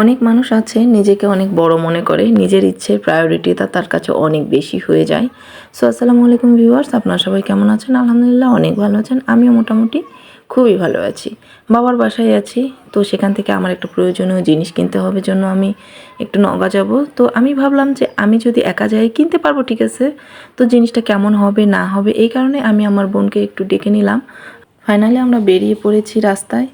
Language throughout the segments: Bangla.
অনেক মানুষ আছে, নিজেকে অনেক বড় মনে করে, নিজের ইচ্ছের প্রায়োরিটিটা তার কাছে অনেক বেশি হয়ে যায়। সো আসসালামু আলাইকুম ভিউয়ার্স আপনারা সবাই কেমন আছেন? আলহামদুলিল্লাহ, অনেক ভালো আছেন। আমিও মোটামুটি খুবই ভালো আছি। বাবার বাসায় আছি, তো সেখান থেকে আমার একটা প্রয়োজনীয় জিনিস কিনতে হবে জন্য আমি একটু নগা যাব। তো আমি ভাবলাম যে আমি যদি একা যাই, কিনতে পারব, ঠিক আছে? তো জিনিসটা কেমন হবে, না হবে, এই কারণে আমি আমার বোনকে একটু ডেকে নিলাম। ফাইনালি আমরা বেরিয়ে পড়েছি রাস্তায়।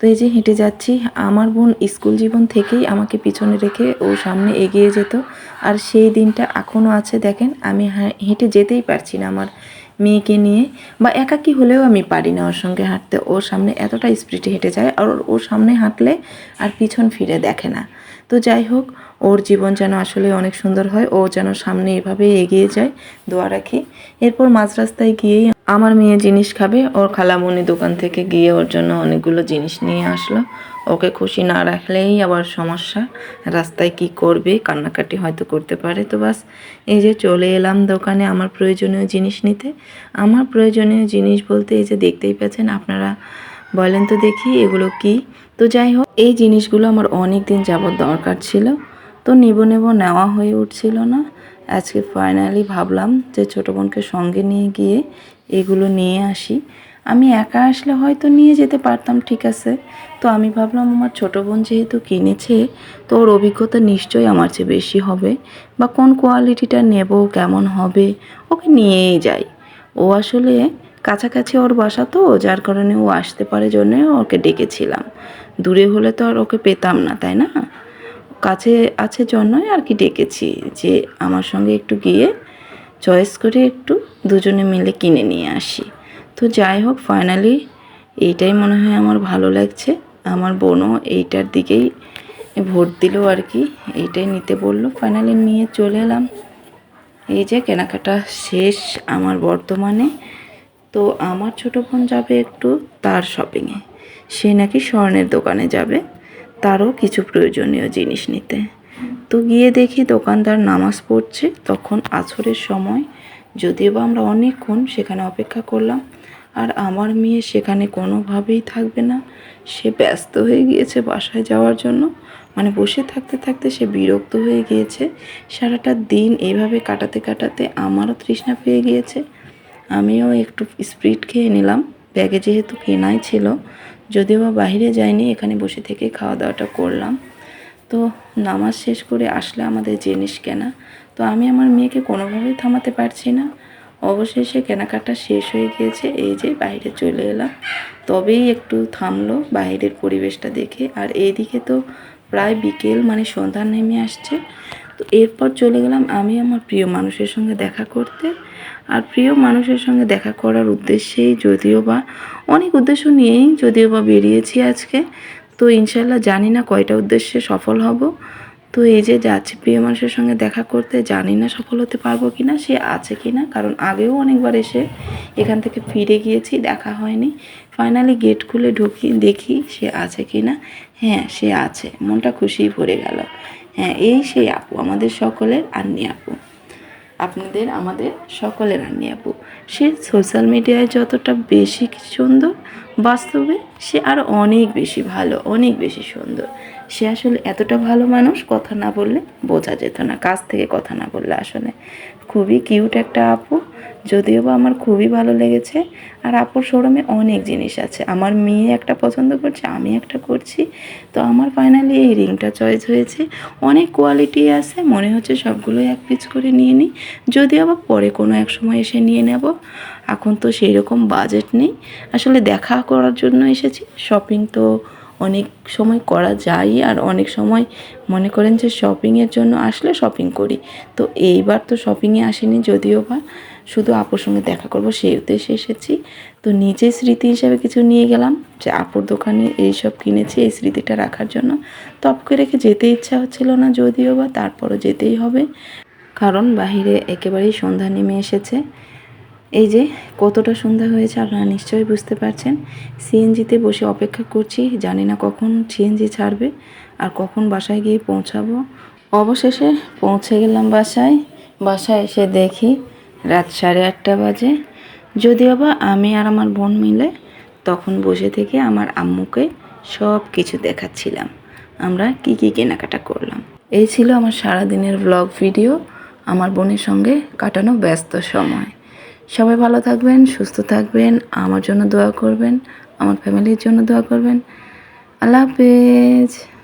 তো এই যে হেঁটে যাচ্ছি, আমার বোন স্কুল জীবন থেকেই আমাকে পিছনে রেখে ও সামনে এগিয়ে যেত। আর সেই দিনটা এখনও আছে দেখেন, আমি হেঁটে যেতেই পারছি না আমার মেয়েকে নিয়ে। বা একাকী হলেও আমি পারি না ওর সঙ্গে হাঁটতে। ওর সামনে এতটা স্পিডে হেঁটে যায়, আর ওর- সামনে হাঁটলে আর পিছন ফিরে দেখে না। তো যাই হোক, ওর জীবন যেন আসলে অনেক সুন্দর হয়। ও যেন সামনে এভাবে এগিয়ে যায়, দোয়া রাখি। এরপর মাঝ রাস্তায় গিয়েই আমার মেয়ে জিনিস খাবে, ওর খালামণি দোকান থেকে গিয়ে ওর জন্য অনেকগুলো জিনিস নিয়ে আসলো। ওকে খুশি না রাখলেই আবার সমস্যা, রাস্তায় কি করবে, কান্নাকাটি হয়তো করতে পারে তো বাস। এই যে চলে এলাম দোকানে আমার প্রয়োজনীয় জিনিস নিতে। আমার প্রয়োজনীয় জিনিস বলতে এই যে দেখতেই পাচ্ছেন আপনারা বলেন তো দেখি এগুলো কি। তো যাই হোক, এই জিনিসগুলো আমার অনেক দিন যাবত দরকার ছিল। তো নেব নেব নেওয়া হয়ে উঠছিল না। আজকে ফাইনালি ভাবলাম যে ছোটো বোনকে সঙ্গে নিয়ে গিয়ে এগুলো নিয়ে আসি। আমি একা আসলে হয়তো নিয়ে যেতে পারতাম, ঠিক আছে? তো আমি ভাবলাম, আমার ছোটো বোন যেহেতু কিনেছে, তো ওর অভিজ্ঞতা নিশ্চয়ই আমার চেয়ে বেশি হবে। বা কোন কোয়ালিটিটা নেব, কেমন হবে, ওকে নিয়েই যাই। ও আসলে কাছাকাছি ওর বাসা তো, যার কারণে ও আসতে পারে জন্য ওকে ডেকেছিলাম। দূরে হলে তো আর ওকে পেতাম না, তাই না? কাছে আছে জন্যই আর কি ডেকেছি, যে আমার সঙ্গে একটু গিয়ে চয়েস করে একটু দুজনে মিলে কিনে নিয়ে আসি। তো যাই হোক ফাইনালি এইটাই মনে হয় আমার ভালো লাগছে। আমার বোনও এইটার দিকেই ভোট দিল আর কি, এইটাই নিতে বলল। ফাইনালি নিয়ে চলে এলাম। এই যে কেনাকাটা শেষ আমার বর্তমানে। তো আমার ছোটো বোন যাবে একটু তার শপিংয়ে সে নাকি স্বর্ণের দোকানে যাবে। তারও কিছু প্রয়োজনীয় জিনিস নিতে। তো গিয়ে দেখি দোকানদার নামাজ পড়ছে। তখন আছরের সময় যদিও বা আমরা অনেকক্ষণ সেখানে অপেক্ষা করলাম, আর আমার মেয়ে সেখানে কোনোভাবেই থাকবে না। সে ব্যস্ত হয়ে গিয়েছে বাসায় যাওয়ার জন্য। মানে বসে থাকতে থাকতে সে বিরক্ত হয়ে গিয়েছে। সারাটা দিন এইভাবে কাটাতে কাটাতে আমারও তৃষ্ণা পেয়ে গিয়েছে। আমিও একটু স্প্রিট খেয়ে নিলাম। ব্যাগে যেহেতু কেনাই ছিল, যদিও বা বাইরে যাইনি, এখানে বসে থেকে খাওয়া দাওয়াটা করলাম। তো নামাজ শেষ করে আসলে আমাদের জিনিস কেনা। তো আমি আমার মেয়েকে কোনোভাবেই থামাতে পারছি না। অবশেষে কেনাকাটা শেষ হয়ে গিয়েছে, এই যে বাইরে চলে এলাম। তবেই একটু থামলো বাইরের পরিবেশটা দেখে। আর এইদিকে তো প্রায় বিকেল মানে সন্ধ্যা নেমে আসছে। তো এরপর চলে গেলাম আমি আমার প্রিয় মানুষের সঙ্গে দেখা করতে। আর প্রিয় মানুষের সঙ্গে দেখা করার উদ্দেশ্যেই যদিও বা, অনেক উদ্দেশ্য নিয়েই যদিও বা বেরিয়েছি আজকে। তো ইনশাল্লাহ জানি না কয়টা উদ্দেশ্যে সফল হব। তো এই যে যাচ্ছি প্রিয় মানুষের সঙ্গে দেখা করতে, জানি না সফল হতে পারব কি না সে আছে কি না কারণ আগেও অনেকবার এসে এখান থেকে ফিরে গিয়েছি, দেখা হয়নি। ফাইনালি গেট খুলে ঢুকি, দেখি সে আছে কি না হ্যাঁ সে আছে। মনটা খুশিই ভরে গেল। হ্যাঁ এই সেই আপু, আমাদের সকলের আন্নি আপু। আপনাদের, আমাদের সকলের রান্নি আপু। সে সোশ্যাল মিডিয়ায় যতটা বেশি সুন্দর, বাস্তবে সে আরও অনেক বেশি ভালো, অনেক বেশি সুন্দর। সে আসলে এতটা ভালো মানুষ, কথা না বললে বোঝা যেত না, কাছ থেকে কথা না বললে আসলে। খুবই কিউট একটা আপু। যদিও বা আমার খুবই ভালো লেগেছে, আর আপুর শোরুমে অনেক জিনিস আছে। আমার মেয়ে একটা পছন্দ করছে, আমি একটা করছি। তো আমার ফাইনালি এই রিংটা চয়েস হয়েছে। অনেক কোয়ালিটি আছে, মনে হচ্ছে সবগুলোই এক পিস করে নিয়ে নিই। যদিও বা পরে কোনো এক সময় এসে নিয়ে নেব, এখন তো সেই রকম বাজেট নেই। আসলে দেখা করার জন্য এসেছি। শপিং তো অনেক সময় করা যায় আর অনেক সময় মনে করেন যে শপিংয়ের জন্য আসলে শপিং করি। তো এইবার তো শপিংয়ে আসেনি, যদিও বা। শুধু আপুর সঙ্গে দেখা করব, সেই উদ্দেশ্যে এসেছি। তো নিজে স্মৃতি হিসাবে কিছু নিয়ে গেলাম, যে আপুর দোকানে এইসব কিনেছি, এই স্মৃতিটা রাখার জন্য। তপকে রেখে যেতে ইচ্ছা হচ্ছিল না, যদিও বা তারপরও যেতেই হবে। কারণ বাহিরে একেবারেই সন্ধ্যা নেমে এসেছে। এই যে, কতটা সন্ধ্যা হয়েছে আপনারা নিশ্চয়ই বুঝতে পারছেন। সিএনজিতে বসে অপেক্ষা করছি, জানি না কখন সিএনজি ছাড়বে আর কখন বাসায় গিয়ে পৌঁছাবো। অবশেষে পৌঁছে গেলাম বাসায়। বাসায় এসে দেখি রাত সাড়ে আটটা বাজে। যদিও বা আমি আর আমার বোন মিলে তখন বসে থেকে আমার আম্মুকে সব কিছু দেখাচ্ছিলাম। আমরা কি কি কেনাকাটা করলাম। এই ছিল আমার সারাদিনের ব্লগ ভিডিও আমার বোনের সঙ্গে কাটানো ব্যস্ত সময়। সবাই ভালো থাকবেন, সুস্থ থাকবেন, আমার জন্য দোয়া করবেন, আমার ফ্যামিলির জন্য দোয়া করবেন। আল্লাহ হাফেজ।